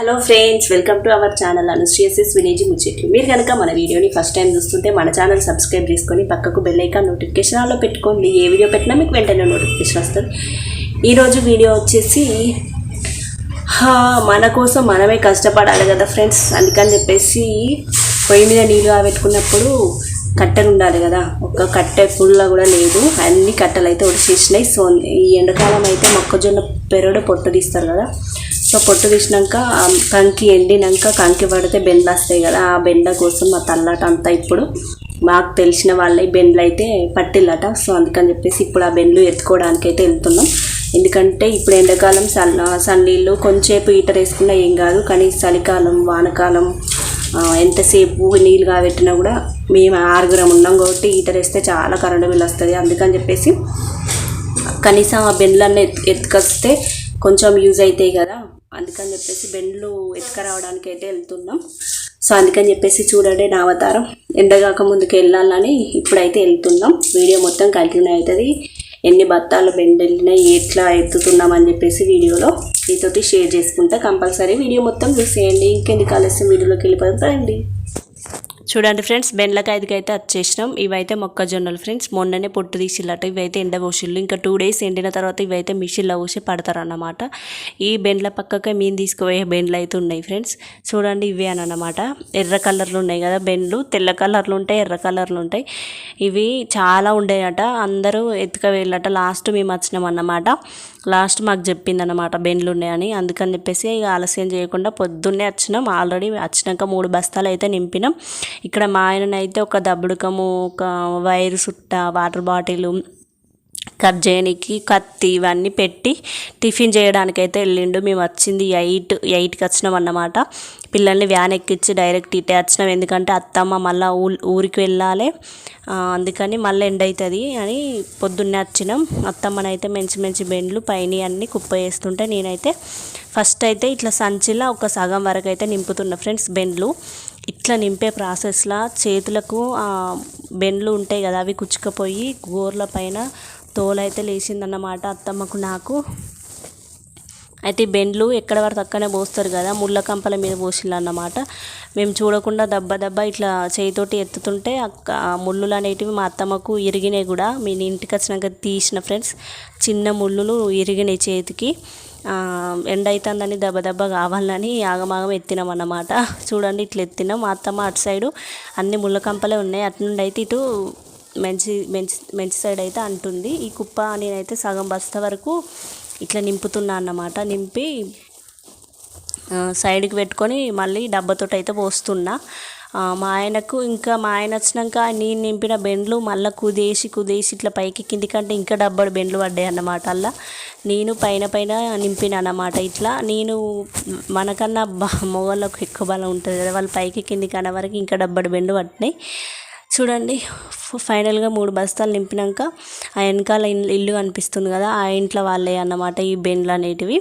Hello friends welcome to our channel అనుశ్రీయసిస్ village ముచ్చట్లు మీరు కనుక మన వీడియోని ఫస్ట్ టైం చూస్తుంటే మన ఛానల్ సబ్స్క్రైబ్ చేసుకొని పక్కకు బెల్ ఐకాన్ నోటిఫికేషన్ ఆల్లో పెట్టుకోండి. ఏ వీడియో పెట్టినా మీకు వెంటనే నోటిఫికేషన్ వస్తుంది. ఈరోజు వీడియో వచ్చేసి హా, మన కోసం మనమే కష్టపడాలి కదా ఫ్రెండ్స్ అందుకని చెప్పేసి పొయ్యి మీద నీళ్ళు పెట్టుకున్నప్పుడు కట్టెలు ఉండాలి కదా. ఒక్క కట్టె పుల్ల కూడా లేదు. అన్ని కట్టెలు అయితే ఉడిచేసినాయి. సో ఈ ఎండాకాలం అయితే మొక్కజొన్న పెరడు పొట్టు తీస్తారు కదా. సో పొట్టు తీసినాక కంకి ఎండినాక కంకి పడితే బెండ్లు వస్తాయి కదా ఆ బెండ కోసం మా తల్లట అంతా ఇప్పుడు మాకు తెలిసిన వాళ్ళే బెండ్లు అయితే పట్టిల్లట. సో అందుకని చెప్పేసి ఇప్పుడు ఆ బెండ్లు ఎత్తుకోవడానికి అయితే వెళ్తున్నాం. ఎందుకంటే ఇప్పుడు ఎండాకాలం సన్ సన్నీళ్ళు కొంచెంసేపు హీటర్ వేసుకున్నా ఏం కాదు కానీ చలికాలం వానకాలం ఎంతసేపు నీళ్ళు కాబెట్టినా కూడా మేము ఆరుగురం ఉన్నాం కాబట్టి హీటర్ వేస్తే చాలా కరెంటు బిల్ వస్తుంది. అందుకని చెప్పేసి కనీసం ఆ బెండ్లన్నీ ఎత్తుకొస్తే కొంచెం యూజ్ అవుతాయి కదా. అందుకని చెప్పేసి బెండ్లు ఎత్తుకరావడానికి అయితే వెళ్తున్నాం. సో అందుకని చెప్పేసి చూడండి నా అవతారం. ఎండగాక ముందుకు వెళ్ళాలని ఇప్పుడైతే వెళ్తున్నాం. వీడియో మొత్తం కంటిన్యూ అవుతుంది. ఎన్ని బత్తాలు బెండ్ వెళ్ళినాయి ఎట్లా ఎత్తుతున్నాం అని చెప్పేసి వీడియోలో మీతోటి షేర్ చేసుకుంటా. కంపల్సరీ వీడియో మొత్తం చూసేయండి. ఇంకెందుకు కలిసి వీడియోలోకి వెళ్ళిపోతాం రండి చూడండి ఫ్రెండ్స్ బెండ్లకాయకి అయితే వచ్చేసినాం ఇవైతే మొక్కజొన్నలు ఫ్రెండ్స్. మొన్ననే పొట్టు తీసిల్లట ఇవైతే ఎండ పోసిళ్ళు. ఇంకా టూ డేస్ ఎండిన తర్వాత ఇవైతే మిషన్లో పోసి పడతారు అన్నమాట ఈ బెండ్ల పక్కకే మేము తీసుకుపోయే బెండ్లు అయితే ఉన్నాయి ఫ్రెండ్స్. చూడండి ఇవే అని ఎర్ర కలర్లు ఉన్నాయి కదా బెండ్లు. తెల్ల కలర్లు ఉంటాయి ఎర్ర కలర్లు ఉంటాయి. ఇవి చాలా ఉండేయట. అందరూ ఎత్తుక వెళ్ళట లాస్ట్ మేము వచ్చినాం అన్నమాట. లాస్ట్ మాకు చెప్పింది అనమాట బెండ్లు ఉన్నాయని అందుకని చెప్పేసి ఇక ఆలస్యం చేయకుండా పొద్దున్నే వచ్చినాం. ఆల్రెడీ వచ్చినాక మూడు బస్తాలు అయితే నింపినాం. ఇక్కడ మా ఆయననైతే ఒక దబ్బుడుకము ఒక వైరు సుట్ట వాటర్ బాటిల్ కట్ చేయడానికి కత్తి ఇవన్నీ పెట్టి టిఫిన్ చేయడానికి అయితే వెళ్ళిండు. మేము వచ్చింది ఎయిట్ ఎయిట్కి వచ్చినాం అన్నమాట. పిల్లల్ని వ్యాన్ ఎక్కించి డైరెక్ట్ ఇటే వచ్చినాం. ఎందుకంటే అత్తమ్మ మళ్ళీ ఊ ఊరికి వెళ్ళాలి. అందుకని మళ్ళీ ఎండ్ అవుతుంది అని పొద్దున్నే వచ్చినాం. అత్తమ్మనైతే మంచి మంచి బెండ్లు పైన అన్ని కుప్ప వేస్తుంటే నేనైతే ఫస్ట్ అయితే ఇట్లా సంచిలా ఒక సగం వరకు అయితే నింపుతున్నా ఫ్రెండ్స్ బెండ్లు. ఇట్లా నింపే ప్రాసెస్లో చేతులకు బెండ్లు ఉంటాయి కదా అవి కుచ్చుకపోయి గోర్ల పైన తోలైతే లేచిందన్నమాట అత్తమ్మకు నాకు. అయితే ఈ బెండ్లు ఎక్కడ వరకు అక్కనే పోస్తారు కదా ముళ్ళ కంపల మీద పోసిళ్ళు అన్నమాట మేము చూడకుండా దెబ్బ దెబ్బ ఇట్లా చేయితోటి ఎత్తుతుంటే ముళ్ళులు అనేటివి మా అత్తమ్మకు ఇరిగినాయి కూడా. మీ ఇంటికి వచ్చినాక తీసిన ఫ్రెండ్స్ చిన్న ముళ్ళులు ఇరిగినాయి చేతికి. ఎండ అవుతుందని దెబ్బ దెబ్బ కావాలని ఆగమాగం ఎత్తినాం అన్నమాట చూడండి ఇట్లా ఎత్తినాం. మా అత్తమ్మ అటు సైడు అన్ని ముళ్ళ కంపలే ఉన్నాయి. అటు నుండి అయితే ఇటు మంచి మంచి మంచి సైడ్ అయితే అంటుంది. ఈ కుప్ప నేనైతే సగం బస్తా వరకు ఇట్లా నింపుతున్నా అన్నమాట. నింపి సైడ్కి పెట్టుకొని మళ్ళీ డబ్బాతో అయితే పోస్తున్నా. మా ఆయనకు ఇంకా మా ఆయన వచ్చినాక నేను నింపిన బెండ్లు మళ్ళీ కుదేసి కుదేసి ఇట్లా పైకి కిందికంటే ఇంకా డబ్బడు బెండ్లు పడ్డాయి అన్నమాట అలా నేను పైన పైన నింపిన అన్నమాట ఇట్లా. నేను మనకన్నా బ మొగళ్ళకు ఎక్కువ బలం ఉంటుంది కదా వాళ్ళు పైకి కిందికి అన్న వరకు ఇంకా డబ్బడు బెండ్లు పట్టినాయి. చూడండి ఫైనల్గా మూడు బస్తాలు నింపినాక ఆ వెనకాల ఇల్లు ఇల్లు కనిపిస్తుంది కదా ఆ ఇంట్లో వాళ్ళే అన్నమాట ఈ బెండ్లు అనేటివి.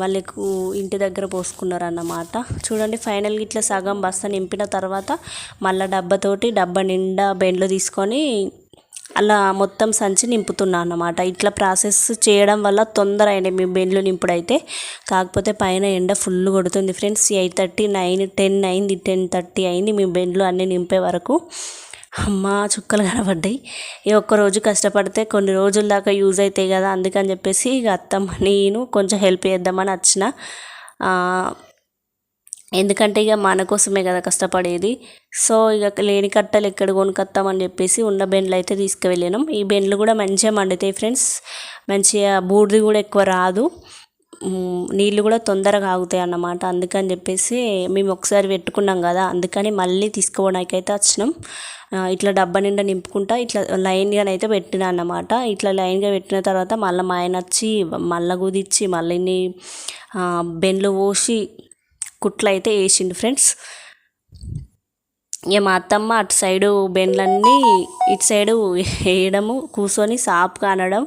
వాళ్ళకు ఇంటి దగ్గర పోసుకున్నారు అన్నమాట చూడండి ఫైనల్గా ఇట్లా సగం బస్తా నింపిన తర్వాత మళ్ళీ డబ్బాతోటి డబ్బా నిండా బెండ్లు తీసుకొని అలా మొత్తం సంచి నింపుతున్నా అన్నమాట. ఇట్లా ప్రాసెస్ చేయడం వల్ల తొందర అయినాయి మీ బెండ్లు నింపుడైతే. కాకపోతే పైన ఎండ ఫుల్ కొడుతుంది friends. Eight thirty nine ten అయింది టెన్ థర్టీ అయింది మీ బెండ్లు అన్నీ నింపే వరకు. అమ్మా చుక్కలు కనబడ్డాయి. ఈ ఒక్క రోజు కష్టపడితే కొన్ని రోజుల దాకా యూజ్ అవుతాయి కదా అందుకని చెప్పేసి ఇక అత్తమ్మ నేను కొంచెం హెల్ప్ చేద్దామని వచ్చిన ఎందుకంటే ఇక మన కోసమే కదా కష్టపడేది. సో ఇక లేని కట్టలు ఎక్కడ కొనుకొస్తామని చెప్పేసి ఉన్న బెండ్లు అయితే తీసుకువెళ్ళాను. ఈ బెండ్లు కూడా మంచిగా మండుతాయి ఫ్రెండ్స్. మంచిగా బూడిది కూడా ఎక్కువ రాదు. నీళ్ళు కూడా తొందరగా ఆగుతాయి అన్నమాట. అందుకని చెప్పేసి మేము ఒకసారి పెట్టుకున్నాం కదా అందుకని మళ్ళీ తీసుకోవడానికి అయితే వచ్చినాం ఇట్లా డబ్బా నిండా నింపుకుంటా ఇట్లా లైన్గా అయితే పెట్టిన అన్నమాట. ఇట్లా లైన్గా పెట్టిన తర్వాత మళ్ళీ మా ఆయన వచ్చి మళ్ళీ కుదిచ్చి మళ్ళీ బెండ్లు పోసి కుట్లు అయితే వేసిండు ఫ్రెండ్స్. ఇక మా అత్తమ్మ అటు సైడు బెండ్లన్నీ ఇటు సైడు వేయడము కూర్చొని సాపుగా అనడం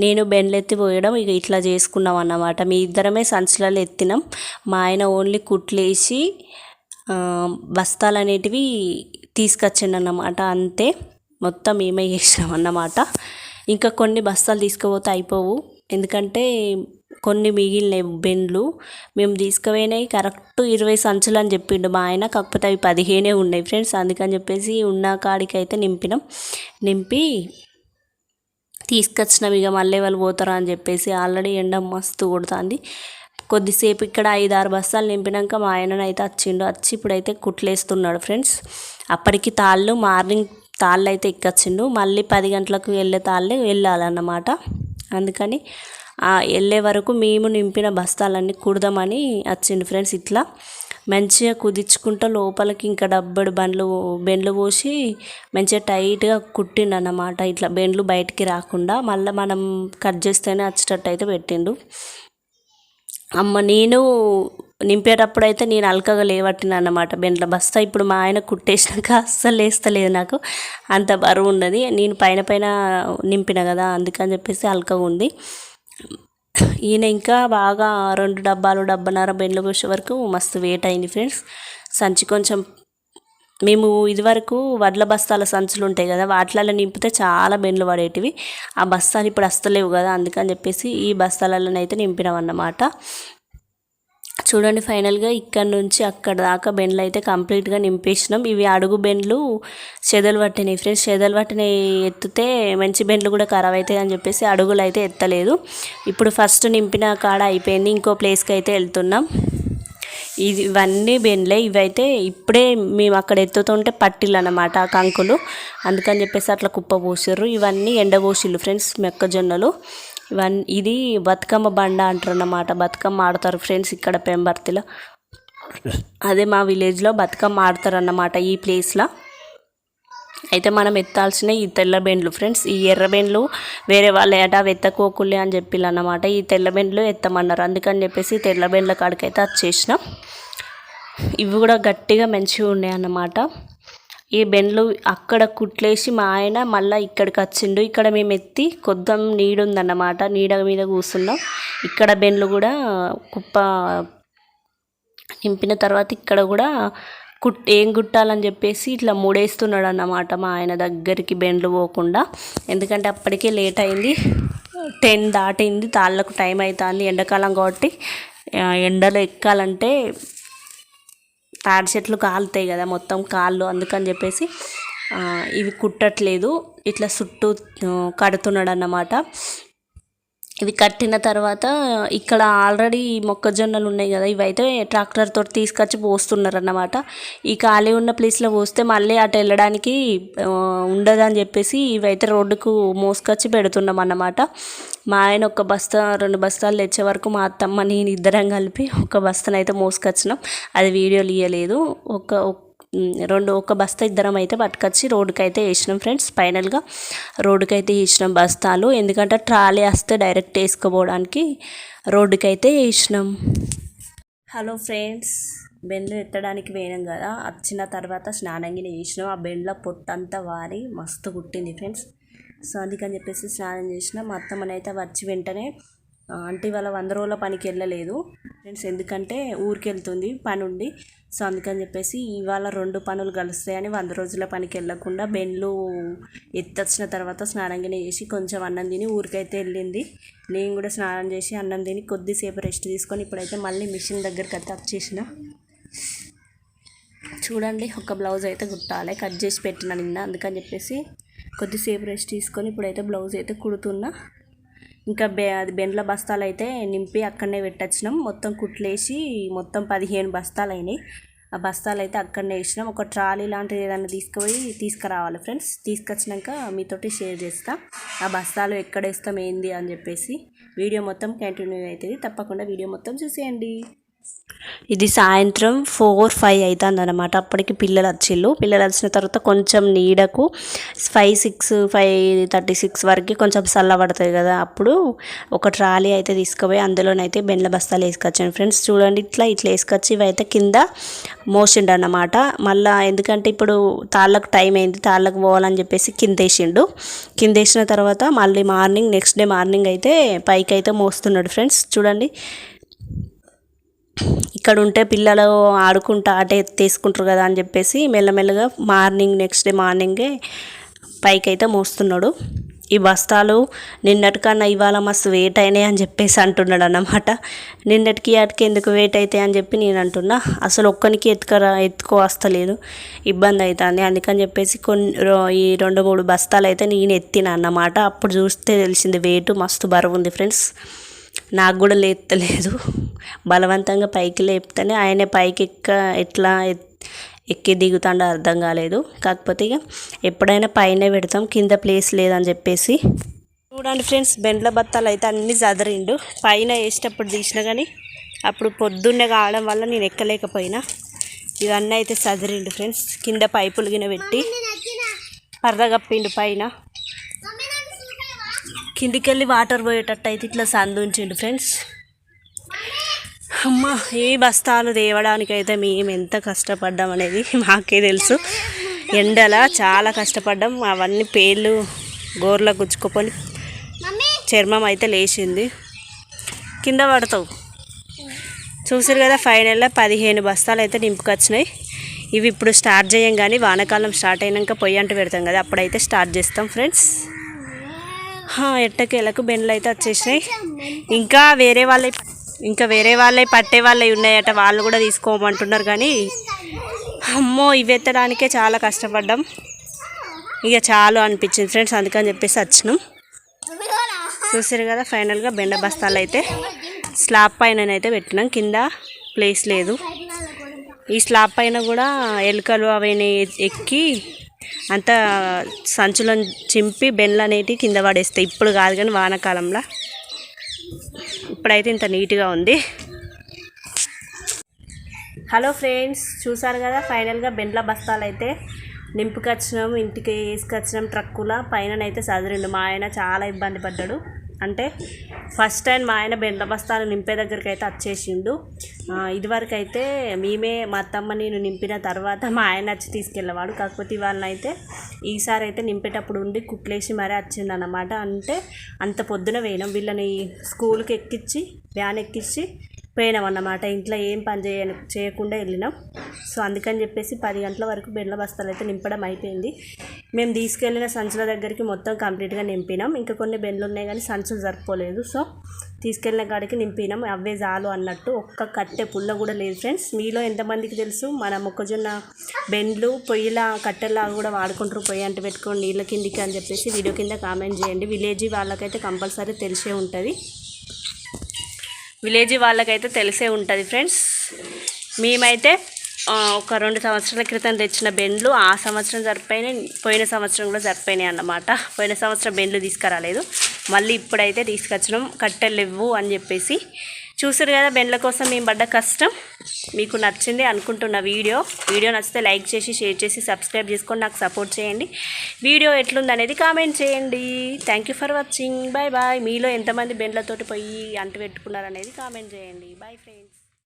నేను బెండ్లు ఎత్తి పోయడం ఇక ఇట్లా చేసుకున్నాం అన్నమాట. మీ ఇద్దరమే సంచులలో ఎత్తినాం. మా ఆయన ఓన్లీ కుట్లేసి బస్తాలు అనేటివి తీసుకొచ్చిండు అన్నమాట. అంతే. మొత్తం మేమే చేసినాం అన్నమాట. ఇంకా కొన్ని బస్తాలు తీసుకుపోతే అయిపోవు. ఎందుకంటే కొన్ని మిగిలినాయి బెండ్లు మేము తీసుకుపోయినాయి. కరెక్ట్ ఇరవై సంచులు అని చెప్పిండు మా ఆయన. కాకపోతే అవి పదిహేనే ఉన్నాయి ఫ్రెండ్స్. అందుకని చెప్పేసి ఉన్న కాడికి అయితే నింపినాం. నింపి తీసుకొచ్చినాం. ఇక మళ్ళీ వాళ్ళు పోతారా అని చెప్పేసి ఆల్రెడీ ఎండ మస్తు కొడుతుంది. కొద్దిసేపు ఇక్కడ ఐదు ఆరు బస్తాలు నింపినాక మా ఆయననైతే వచ్చిండు వచ్చి ఇప్పుడైతే కుట్లేస్తున్నాడు ఫ్రెండ్స్. అప్పటికి తాళ్ళు మార్నింగ్ తాళ్ళు అయితే ఎక్కొచ్చిండు. మళ్ళీ పది గంటలకు వెళ్ళే తాళ్ళే వెళ్ళాలన్నమాట. అందుకని వెళ్ళే వరకు మేము నింపిన బస్తాలన్నీ కుడదామని వచ్చిండు ఫ్రెండ్స్ ఇట్లా. మంచిగా కుదించుకుంటూ లోపలికి ఇంకా డబ్బడు బండ్లు బెండ్లు పోసి మంచిగా టైట్గా కుట్టిండు అన్నమాట ఇట్లా బెండ్లు బయటికి రాకుండా మళ్ళీ మనం కట్ చేస్తేనే వచ్చేటట్టు అయితే పెట్టిండు. అమ్మ నేను నింపేటప్పుడు అయితే నేను అల్కగా లేవట్టిన అన్నమాట బెండ్ల బస్తా. ఇప్పుడు మా ఆయన కుట్టేసినాక అస్సలు లేస్తలేదు నాకు. అంత బరువు ఉన్నది. నేను పైన పైన నింపిన కదా అందుకని చెప్పేసి అల్కగా ఉంది. ఈయన ఇంకా బాగా రెండు డబ్బాలు డబ్బన్నర బెండ్లు పోసే వరకు మస్తు వెయిట్ అయింది ఫ్రెండ్స్ సంచి కొంచెం మేము ఇదివరకు వడ్ల బస్తాల సంచులు ఉంటాయి కదా వాటిలలో నింపితే చాలా బెండ్లు పడేటివి. ఆ బస్తాలు ఇప్పుడు వస్తలేవు కదా అందుకని చెప్పేసి ఈ బస్తాలలోనైతే నింపినాం అన్నమాట చూడండి ఫైనల్గా ఇక్కడ నుంచి అక్కడ దాకా బెండ్లు అయితే కంప్లీట్గా నింపేసినాం. ఇవి అడుగు బెండ్లు చెదలు పట్టినాయి ఫ్రెండ్స్ చెదలు పట్టినవి ఎత్తితే మంచి బెండ్లు కూడా ఖరాబ్ అవుతాయి అని చెప్పేసి అడుగులు అయితే ఎత్తలేదు. ఇప్పుడు ఫస్ట్ నింపిన కాడ అయిపోయింది. ఇంకో ప్లేస్కి అయితే వెళ్తున్నాం. ఇది ఇవన్నీ బెండ్లే. ఇవైతే ఇప్పుడే మేము అక్కడ ఎత్తుతుంటే పట్టిల్లు అనమాట ఆ కంకులు. అందుకని చెప్పేసి అట్లా కుప్ప పోసారు ఇవన్నీ ఎండబోసిళ్ళు ఫ్రెండ్స్ మొక్కజొన్నలు. ఇవన్నీ ఇది బతుకమ్మ బండ అంటారు అన్నమాట బతుకమ్మ ఆడతారు ఫ్రెండ్స్ ఇక్కడ పెంబర్తిలో. అదే మా విలేజ్లో బతుకమ్మ ఆడతారు అన్నమాట ఈ ప్లేస్లో. అయితే మనం ఎత్తాల్సిన ఈ తెల్ల బెండ్లు ఫ్రెండ్స్ ఈ ఎర్ర బెండ్లు వేరే వాళ్ళు ఏట అవి ఎత్తకోకులే అని చెప్పి అన్నమాట ఈ తెల్ల బెండ్లు ఎత్తమన్నారు. అందుకని చెప్పేసి తెల్ల బెండ్ల కాడికైతే వచ్చేసినాం. ఇవి కూడా గట్టిగా మంచిగా ఉన్నాయి అన్నమాట ఈ బెండ్లు అక్కడ కుట్లేసి మా ఆయన మళ్ళీ ఇక్కడికి వచ్చిండు. ఇక్కడ మేము ఎత్తి కొద్దాం నీడ ఉందన్నమాట నీడ మీద కూర్చున్నాం. ఇక్కడ బెండ్లు కూడా కుప్ప నింపిన తర్వాత ఇక్కడ కూడా కుట్ ఏం కుట్టాలని చెప్పేసి ఇట్లా మూడేస్తున్నాడు అన్నమాట మా ఆయన దగ్గరికి బెండ్లు పోకుండా. ఎందుకంటే అప్పటికే లేట్ అయింది. టెన్ దాటింది. తాళ్ళకు టైం అవుతుంది ఎండాకాలం కాబట్టి. ఎండలో ఎక్కాలంటే తాడి చెట్లు కాలుతాయి కదా మొత్తం కాళ్ళు అందుకని చెప్పేసి ఇవి కుట్టట్లేదు. ఇట్లా చుట్టూ కడుతున్నాడు అన్నమాట ఇవి కట్టిన తర్వాత ఇక్కడ ఆల్రెడీ మొక్కజొన్నలు ఉన్నాయి కదా ఇవైతే ట్రాక్టర్ తోటి తీసుకొచ్చి పోస్తున్నారు అన్నమాట ఈ ఖాళీ ఉన్న ప్లేస్లో పోస్తే మళ్ళీ అటు వెళ్ళడానికి ఉండదని చెప్పేసి ఇవైతే రోడ్డుకు మోసుకొచ్చి పెడుతున్నాం అన్నమాట మా ఆయన ఒక బస్తా రెండు బస్తాలు తెచ్చే వరకు మా అత్తమ్మ నేను ఇద్దరం కలిపి ఒక బస్తానైతే మోసుకొచ్చినాం. అది వీడియోలు ఇవ్వలేదు ఒక రెండు ఒక బస్తా ఇద్దరం అయితే పట్టుకొచ్చి రోడ్డుకి అయితే వేసినాం ఫ్రెండ్స్. ఫైనల్గా రోడ్డుకి అయితే వేసినాం బస్తాలు. ఎందుకంటే ట్రాలీ వస్తే డైరెక్ట్ వేసుకోపోవడానికి రోడ్డుకి అయితే వేసినాం. హలో ఫ్రెండ్స్ బెండ్లు ఎత్తడానికి వేయడం కదా. వచ్చిన తర్వాత స్నానంగిని వేసినాం. ఆ బెండ్ల పొట్టంతా వారి మస్తు కుట్టింది ఫ్రెండ్స్ సో అందుకని చెప్పేసి స్నానం చేసిన. మా అత్తమ్మనైతే వచ్చి వెంటనే అంటే వాళ్ళ వంద రోజుల పనికి వెళ్ళలేదు. ఫ్రెండ్స్ ఎందుకంటే ఊరికి వెళ్తుంది పని ఉండి సో అందుకని చెప్పేసి ఇవాళ రెండు పనులు కలుస్తాయని వంద రోజుల పనికి వెళ్ళకుండా బెండ్లు ఎత్తొచ్చిన తర్వాత స్నానం చేసి కొంచెం అన్నం తిని ఊరికైతే వెళ్ళింది. నేను కూడా స్నానం చేసి అన్నం తిని కొద్దిసేపు రెస్ట్ తీసుకొని ఇప్పుడైతే మళ్ళీ మిషన్ దగ్గరికి అయితే వచ్చేసిన చూడండి ఒక బ్లౌజ్ అయితే కుట్టాలి. కట్ చేసి పెట్టిన నిన్న. అందుకని చెప్పేసి కొద్దిసేపు రెస్ట్ తీసుకొని ఇప్పుడైతే బ్లౌజ్ అయితే కుడుతున్నా. ఇంకా బె అది బెండ్ల బస్తాలు అయితే నింపి అక్కడనే పెట్టొచ్చినాం. మొత్తం కుట్లేసి మొత్తం పదిహేను బస్తాలు అయినాయి ఆ బస్తాలు అయితే అక్కడనే వేసినాం. ఒక ట్రాలీ లాంటిది ఏదైనా తీసుకుపోయి తీసుకురావాలి ఫ్రెండ్స్. తీసుకొచ్చినాక మీతోటి షేర్ చేస్తా. ఆ బస్తాలు ఎక్కడ వేస్తాం ఏంది అని చెప్పేసి. వీడియో మొత్తం కంటిన్యూ అవుతుంది. తప్పకుండా వీడియో మొత్తం చూసేయండి. ఇది సాయంత్రం ఫోర్ ఫైవ్ అవుతుంది అనమాట అప్పటికి పిల్లలు వచ్చిళ్ళు పిల్లలు వచ్చిన తర్వాత కొంచెం నీడకు five six five thirty six వరకు కొంచెం చల్లబడుతుంది కదా. అప్పుడు ఒక ట్రాలీ అయితే తీసుకుపోయి అందులోనైతే బెండ్ల బస్తాలు వేసుకొచ్చాను. ఫ్రెండ్స్ చూడండి ఇట్లా ఇట్లా వేసుకొచ్చి ఇవైతే కింద మోసిండు అన్నమాట మళ్ళీ ఎందుకంటే ఇప్పుడు తాళ్ళకు టైం అయింది. తాళ్ళకు పోవాలని చెప్పేసి కింద వేసిండు కింద వేసిన తర్వాత మళ్ళీ మార్నింగ్ నెక్స్ట్ డే మార్నింగ్ అయితే పైకి అయితే మోస్తున్నాడు ఫ్రెండ్స్. చూడండి. ఇక్కడ ఉంటే పిల్లలు ఆడుకుంటా అటే తీసుకుంటారు కదా అని చెప్పేసి మెల్లమెల్లగా మార్నింగ్ నెక్స్ట్ డే మార్నింగే పైకి అయితే మోస్తున్నాడు. ఈ బస్తాలు నిన్నటికన్నా ఇవాళ మస్తు వెయిట్ అయినాయి అని చెప్పేసి అంటున్నాడు అన్నమాట. నిన్నటికి వాటికి ఎందుకు వెయిట్ అవుతాయి అని చెప్పి నేను అంటున్నా. అసలు ఒక్కనికి ఎత్తుకరా ఎత్తుకో వస్తలేదు ఇబ్బంది అవుతుంది అందుకని చెప్పేసి కొన్ని ఈ రెండు మూడు బస్తాలు అయితే నేను ఎత్తిన అన్నమాట. అప్పుడు చూస్తే తెలిసింది వెయిట్ మస్తు బరువు ఉంది ఫ్రెండ్స్ నాకు కూడా లేత్తలేదు. బలవంతంగా పైకి లేపితేనే ఆయన పైకి ఎక్క ఎట్లా ఎక్కి దిగుతాడో అర్థం కాలేదు. కాకపోతే ఇక ఎప్పుడైనా పైన పెడతాం కింద ప్లేస్ లేదని చెప్పేసి. చూడండి ఫ్రెండ్స్ బెండ్ల బత్తాలు అయితే అన్నీ చదరిండు పైన వేసేటప్పుడు తీసిన కానీ అప్పుడు పొద్దున్నే కావడం వల్ల నేను ఎక్కలేకపోయినా. ఇవన్నీ అయితే చదిరిండు ఫ్రెండ్స్. కింద పైపులు గిన పెట్టి పరద కప్పిండు పైన. కిందికెళ్ళి వాటర్ పోయేటట్టు అయితే ఇట్లా సందు ఉంచిండు ఫ్రెండ్స్. అమ్మ ఈ బస్తాలు తేవడానికి అయితే మేము ఎంత కష్టపడ్డాం అనేది మాకే తెలుసు. ఎండల చాలా కష్టపడ్డాం. అవన్నీ పేర్లు గోర్ల గుచ్చుకొని చర్మం అయితే లేచింది. కింద పడతావు. చూసారు కదా ఫైనల్లో పదిహేను బస్తాలు అయితే నింపుకొచ్చినాయి. ఇవి ఇప్పుడు స్టార్ట్ చేయం కానీ వానాకాలం స్టార్ట్ అయినాక పొయ్యి అంటూ పెడతాం కదా అప్పుడైతే స్టార్ట్ చేస్తాం ఫ్రెండ్స్. ఎట్టకేలకు బెండ్లు అయితే వచ్చేసినాయి. ఇంకా వేరే వాళ్ళే ఇంకా వేరే వాళ్ళే పట్టే వాళ్ళే ఉన్నాయట వాళ్ళు కూడా తీసుకోమంటున్నారు కానీ. అమ్మో ఇవి ఎత్తడానికే చాలా కష్టపడ్డాం. ఇక చాలు అనిపించింది ఫ్రెండ్స్ అందుకని చెప్పేసి వచ్చినాం. చూసారు కదా ఫైనల్గా బెండ బస్తాలు అయితే. స్లాబ్ పైన అయితే పెట్టినాం కింద ప్లేస్ లేదు. ఈ స్లాబ్ పైన కూడా ఎలుకలు అవన్నీ ఎక్కి అంతా సంచులను చింపి బెండ్లు అనేటివి కింద పడేస్తాయి. ఇప్పుడు కాదు కానీ వానాకాలంలో. ఇప్పుడైతే ఇంత నీట్గా ఉంది. హలో ఫ్రెండ్స్ చూసారు కదా? ఫైనల్గా బెండ్ల బస్తాలు అయితే నింపుకొచ్చినాం ఇంటికి వేసుకొచ్చినాం ట్రక్కుల. పైన అయితే మా ఆయన చాలా ఇబ్బంది పడ్డాడు. అంటే ఫస్ట్ టైం మా ఆయన బెండ బస్తాలు నింపే దగ్గరికి అయితే వచ్చేసిండు ఇదివరకు అయితే మేమే మా అత్తమ్మ నేను నింపిన తర్వాత మా ఆయన వచ్చి తీసుకెళ్ళేవాడు. కాకపోతే ఇవాళ అయితే ఈసారి అయితే నింపేటప్పుడు ఉండి కుట్లేసి మరీ వచ్చిండు అన్నమాట అంటే అంత పొద్దున వేయడం. వీళ్ళని స్కూల్కి ఎక్కించి వ్యాన్ ఎక్కించి పోయినాం అన్నమాట ఇంట్లో ఏం పని చేయ చేయకుండా వెళ్ళినాం. సో అందుకని చెప్పేసి పది గంటల వరకు బెండ్ల బస్తాలు అయితే నింపడం అయిపోయింది. మేము తీసుకెళ్ళిన సంచుల దగ్గరికి మొత్తం కంప్లీట్గా నింపినాం. ఇంకా కొన్ని బెండ్లు ఉన్నాయి కానీ సంచులు సరిపోలేదు. సో తీసుకెళ్ళిన కాడికి నింపినాం. అవే చాలు అన్నట్టు ఒక్క కట్టె పుల్ల కూడా లేదు ఫ్రెండ్స్. మీలో ఎంతమందికి తెలుసు? మన మొక్కజొన్న బెండ్లు పొయ్యిలా కట్టెలా కూడా వాడుకుంటారు. పొయ్యి అంటే పెట్టుకొని నీళ్ళ కిందికి అని చెప్పేసి వీడియో కింద కామెంట్ చేయండి. విలేజ్ వాళ్ళకైతే కంపల్సరీ తెలిసే ఉంటుంది. విలేజ్ వాళ్ళకైతే తెలిసే ఉంటుంది ఫ్రెండ్స్. మేమైతే ఒక రెండు సంవత్సరాల క్రితం తెచ్చిన బెండ్లు ఆ సంవత్సరం సరిపోయినాయి పోయిన సంవత్సరం కూడా సరిపోయినాయి అన్నమాట. పోయిన సంవత్సరం బెండ్లు తీసుకురాలేదు. మళ్ళీ ఇప్పుడైతే తీసుకొచ్చినాం కట్టెలు లేవు అని చెప్పేసి. చూసారు కదా బెండ్ల కోసం మేము పడ్డ కష్టం? మీకు నచ్చింది అనుకుంటున్న వీడియో. వీడియో నచ్చితే లైక్ చేసి షేర్ చేసి సబ్స్క్రైబ్ చేసుకొని నాకు సపోర్ట్ చేయండి. వీడియో ఎట్లుంది అనేది కామెంట్ చేయండి. Thank you for watching bye bye మీలో ఎంతమంది బెండ్లతోటి పోయి అంటు పెట్టుకున్నారనేది కామెంట్ చేయండి. Bye friends